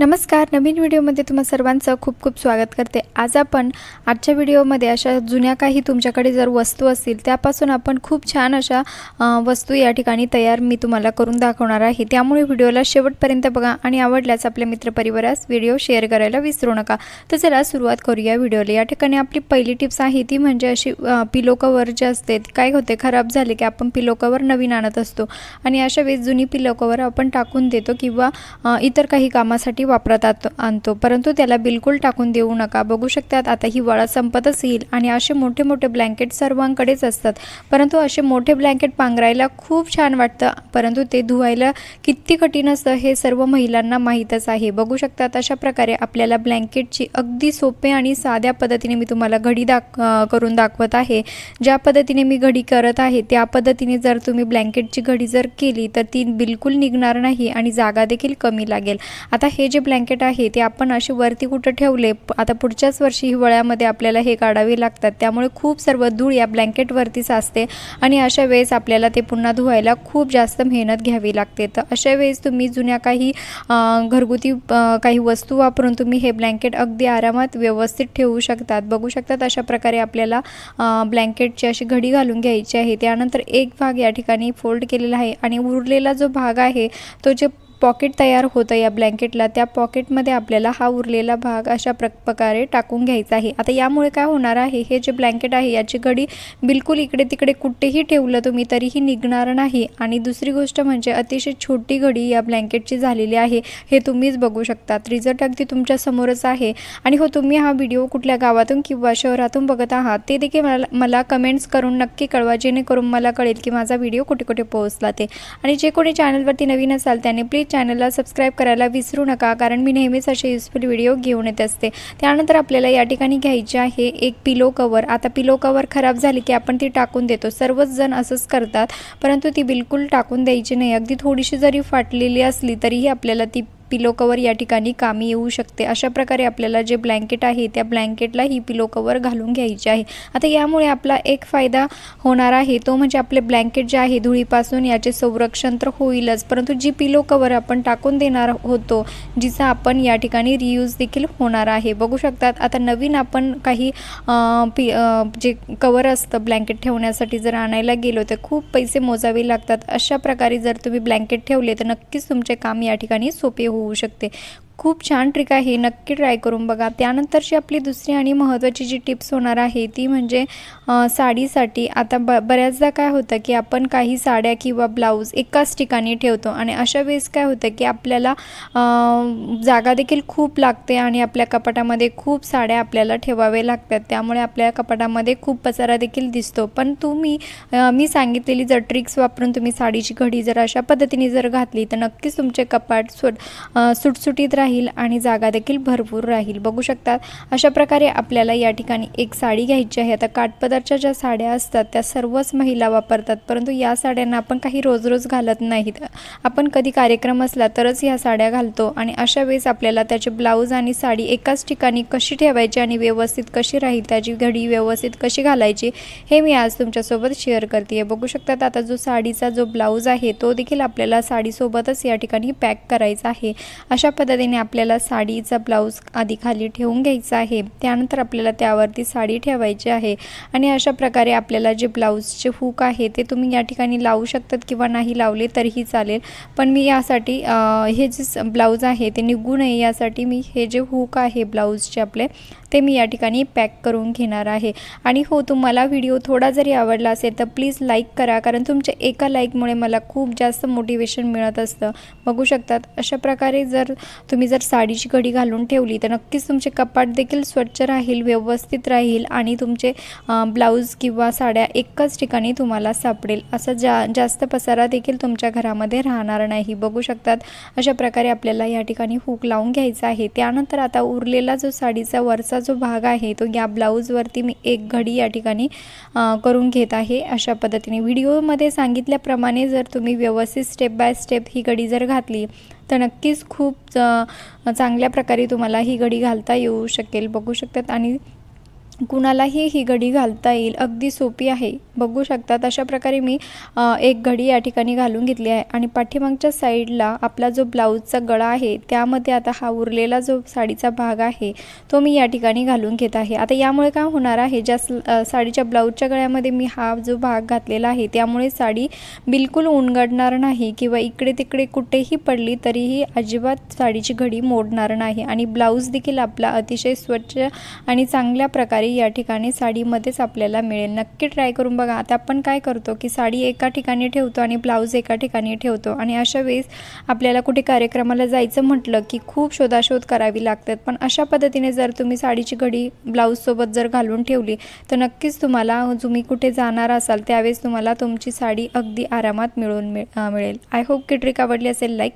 नमस्कार नवीन व्हिडिओमध्ये तुम्हा सर्वांचं खूप खूप स्वागत करते. आज आपण आजच्या व्हिडिओमध्ये अशा जुन्या काही तुमच्याकडे जर वस्तू असतील त्यापासून आपण खूप छान अशा वस्तू या ठिकाणी तयार मी तुम्हाला करून दाखवणार आहे. त्यामुळे व्हिडिओला शेवटपर्यंत बघा आणि आवडल्यास आपल्या मित्रपरिवारास व्हिडिओ शेअर करायला विसरू नका. तर चला सुरुवात करूया व्हिडिओला. या ठिकाणी आपली पहिली टिप्स आहे ती म्हणजे अशी पिलो कवर जे असते काय होते? खराब झाले की आपण पिलो कवर नवीन आणत असतो. आणि अशा वेळेस जुनी पिलो कवर आपण टाकून देतो किंवा इतर काही कामासाठी वापरात आत- आणतो. परंतु त्याला बिलकुल टाकून देऊ नका. बघू शकतात आता हिवाळा संपतच येईल आणि असे मोठे मोठे ब्लँकेट सर्वांकडेच असतात. परंतु असे मोठे ब्लँकेट पांघरायला खूप छान वाटतं. परंतु ते धुवायला किती कठीण असतं हे सर्व महिलांना माहीतच आहे. बघू शकतात अशा प्रकारे आपल्याला ब्लँकेटची अगदी सोपे आणि साध्या पद्धतीने मी तुम्हाला घडी दाख करून दाखवत आहे. ज्या पद्धतीने मी घडी करत आहे त्या पद्धतीने जर तुम्ही ब्लँकेटची घडी जर केली तर ती बिलकुल निघणार नाही आणि जागा देखील कमी लागेल. आता हे जे ब्लँकेट आहे ते आपण असे वरती कुठं ठेवले आता पुढच्याच वर्षी हिवाळ्यामध्ये आपल्याला हे काढावे लागतात. त्यामुळे खूप सर्व धूळ या ब्लँकेटवरतीच असते आणि अशा वेळेस आपल्याला ते पुन्हा धुवायला खूप जास्त मेहनत घ्यावी लागते. तर अशा वेळेस तुम्ही जुन्या काही घरगुती काही वस्तू वापरून तुम्ही हे ब्लँकेट अगदी आरामात व्यवस्थित ठेवू शकतात. बघू शकतात अशा प्रकारे आपल्याला ब्लँकेटची अशी घडी घालून घ्यायची आहे. त्यानंतर एक भाग या ठिकाणी फोल्ड केलेला आहे आणि उरलेला जो भाग आहे तो जे पॉकेट तयार होतं या ब्लँकेटला त्या पॉकेटमध्ये आपल्याला हा उरलेला भाग अशा प्र प्रकारे टाकून घ्यायचा आहे. आता यामुळे काय होणार आहे? हे जे ब्लँकेट आहे याची घडी बिलकुल इकडे तिकडे कुठेही ठेवलं तुम्ही तरीही निघणार नाही. आणि दुसरी गोष्ट म्हणजे अतिशय छोटी घडी या ब्लँकेटची झालेली आहे. हे तुम्हीच बघू शकतात रिझल्ट अगदी तुमच्या समोरच आहे. आणि हो तुम्ही हा व्हिडिओ कुठल्या गावातून किंवा शहरातून बघत आहात ते देखील मला मला कमेंट्स करून नक्की कळवा. जेणेकरून मला कळेल की माझा व्हिडिओ कुठे कुठे पोहोचला ते. आणि जे कोणी चॅनलवरती नवीन असाल त्याने प्लीज चॅनलला सबस्क्राईब करायला विसरू नका कारण मी नेहमीच असे युजफुल व्हिडिओ घेऊन येत असते. त्यानंतर आपल्याला या ठिकाणी घ्यायचे आहे एक पिलो कवर आता पिलो कवर खराब झाली की आपण ती टाकून देतो. सर्वच जण असंच करतात परंतु ती बिलकुल टाकून द्यायची नाही. अगदी थोडीशी जरी फाटलेली असली तरीही आपल्याला ती पिलो कवर या ठिकाणी कामी येऊ शकते. अशा प्रकारे आपल्याला जे ब्लँकेट आहे त्या ब्लँकेटला ही पिलो कवर घालून घ्यायची आहे. आता यामुळे आपला एक फायदा होणार आहे. तो म्हणजे आपले ब्लँकेट जे आहे धुळीपासून याचे संरक्षण तर होईलच. परंतु जी पिलो कवर आपण टाकून देणार होतो जिचा आपण या ठिकाणी रियूज देखील होणार आहे. बघू शकतात आता नवीन आपण काही पि जे कवर असतं ब्लँकेट ठेवण्यासाठी जर आणायला गेलो तर खूप पैसे मोजावे लागतात. अशा प्रकारे जर तुम्ही ब्लँकेट ठेवले तर नक्कीच तुमचे काम या ठिकाणी सोपे होऊ होऊ शकते. खूप छान ट्रिक आहे. नक्की ट्राय करून बघा. त्यानंतरची आपली दुसरी आणि महत्त्वाची जी टिप्स होणार आहे ती म्हणजे साडीसाठी. आता ब बऱ्याचदा काय होतं की आपण काही साड्या किंवा ब्लाऊज एकाच ठिकाणी ठेवतो आणि अशा वेळेस काय होतं की आपल्याला जागा देखील खूप लागते आणि आपल्या कपाटामध्ये खूप साड्या आपल्याला ठेवावे लागतात. त्यामुळे आपल्या कपाटामध्ये खूप पसारा देखील दिसतो. पण तुम्ही मी सांगितलेली जर ट्रिक्स वापरून तुम्ही साडीची घडी जर अशा पद्धतीने जर घातली तर नक्कीच तुमचे कपाट सुट सुटसुटीत राहील. राहील आणि जागा देखील भरपूर राहील. बघू शकतात अशा प्रकारे आपल्याला या ठिकाणी एक साडी घ्यायची आहे. आता काठपदरच्या ज्या साड्या असतात त्या सर्वच महिला वापरतात. परंतु या साड्यांना आपण काही रोज रोज घालत नाहीत. आपण कधी कार्यक्रम असला तरच ह्या साड्या घालतो आणि अशा वेळेस आपल्याला त्याचे ब्लाऊज आणि साडी एकाच ठिकाणी कशी ठेवायची आणि व्यवस्थित कशी राहील त्याची घडी व्यवस्थित कशी घालायची हे मी आज तुमच्यासोबत शेअर करते बघू शकतात आता जो साडीचा जो ब्लाऊज आहे तो देखील आपल्याला साडीसोबतच या ठिकाणी पॅक करायचा आहे. अशा पद्धतीने आपल्याला साडीचा ब्लाऊज आधी खाली ठेवून घ्यायचा आहे. त्यानंतर आपल्याला त्यावरती साडी ठेवायची आहे. आणि अशा प्रकारे आपल्याला जे ब्लाऊजचे हुक आहे ते तुम्ही या ठिकाणी लावू शकतात किंवा नाही लावले तरीही चालेल. पण मी यासाठी हे जे ब्लाऊज आहे ते निघू नये यासाठी मी हे जे हुक आहे ब्लाऊजचे आपले ते मी या ठिकाणी पॅक करून घेणार आहे. आणि हो तुम्हाला व्हिडिओ थोडा जरी आवडला असेल तर प्लीज लाईक करा कारण तुमच्या एका लाईकमुळे मला खूप जास्त मोटिवेशन मिळत असतं. बघू शकतात अशा प्रकारे जर तुम्ही जर साडीची घडी घालून ठेवली तर नक्कीच तुमचे कपाट देखील स्वच्छ राहील व्यवस्थित राहील आणि तुमचे ब्लाऊज किंवा साड्या एकाच ठिकाणी तुम्हाला सापडेल. असा जा जास्त पसारा देखील तुमच्या घरामध्ये राहणार नाही. बघू शकतात अशा प्रकारे आपल्याला या ठिकाणी हुक लावून घ्यायचा आहे. त्यानंतर आता उरलेला जो साडीचा वरचा जो भाग आहे तो या ब्लाऊजवरती मी एक घडी या ठिकाणी करून घेत आहे अशा पद्धतीने. व्हिडिओमध्ये सांगितल्याप्रमाणे जर तुम्ही व्यवस्थित स्टेप बाय स्टेप ही घडी जर घातली तर नक्कीच खूप चांगल्या प्रकारे तुम्हाला ही घडी घालता येऊ शकेल. बघू शकतात आणि कुणालाही ही घडी घालता येईल. अगदी सोपी आहे. बघू शकतात. अशा प्रकारे मी एक घडी या ठिकाणी घालून घेतली आहे. आणि पाठीमागच्या साईडला आपला जो ब्लाऊजचा गळा आहे त्यामध्ये आता हा उरलेला जो साडीचा भाग आहे तो मी या ठिकाणी घालून घेत आहे. आता यामुळे काय होणार आहे ज्या स- साडीच्या ब्लाऊजच्या गळ्यामध्ये मी हा जो भाग घातलेला आहे त्यामुळे साडी बिलकुल उणगडणार नाही किंवा इकडे तिकडे कुठेही पडली तरीही अजिबात साडीची घडी मोडणार नाही. आणि ब्लाऊज देखील आपला अतिशय स्वच्छ आणि चांगल्या प्रकारे या ठिकाणी साडीमध्येच आपल्याला मिळेल. नक्की ट्राय करून बघा. आता आपण काय करतो की साडी एका ठिकाणी ठेवतो आणि ब्लाऊज एका ठिकाणी ठेवतो. आणि अशा वेळेस आपल्याला कुठे कार्यक्रमाला जायचं म्हटलं की खूप शोधाशोध करावी लागतात. पण अशा पद्धतीने जर तुम्ही साडीची घडी ब्लाऊजसोबत जर घालून ठेवली तर नक्कीच तुम्हाला तुम्ही कुठे जाणार असाल त्यावेळेस तुम्हाला तुमची साडी अगदी आरामात मिळून मिळ मिळेल. आय होप की ट्रिक आवडली असेल लाईक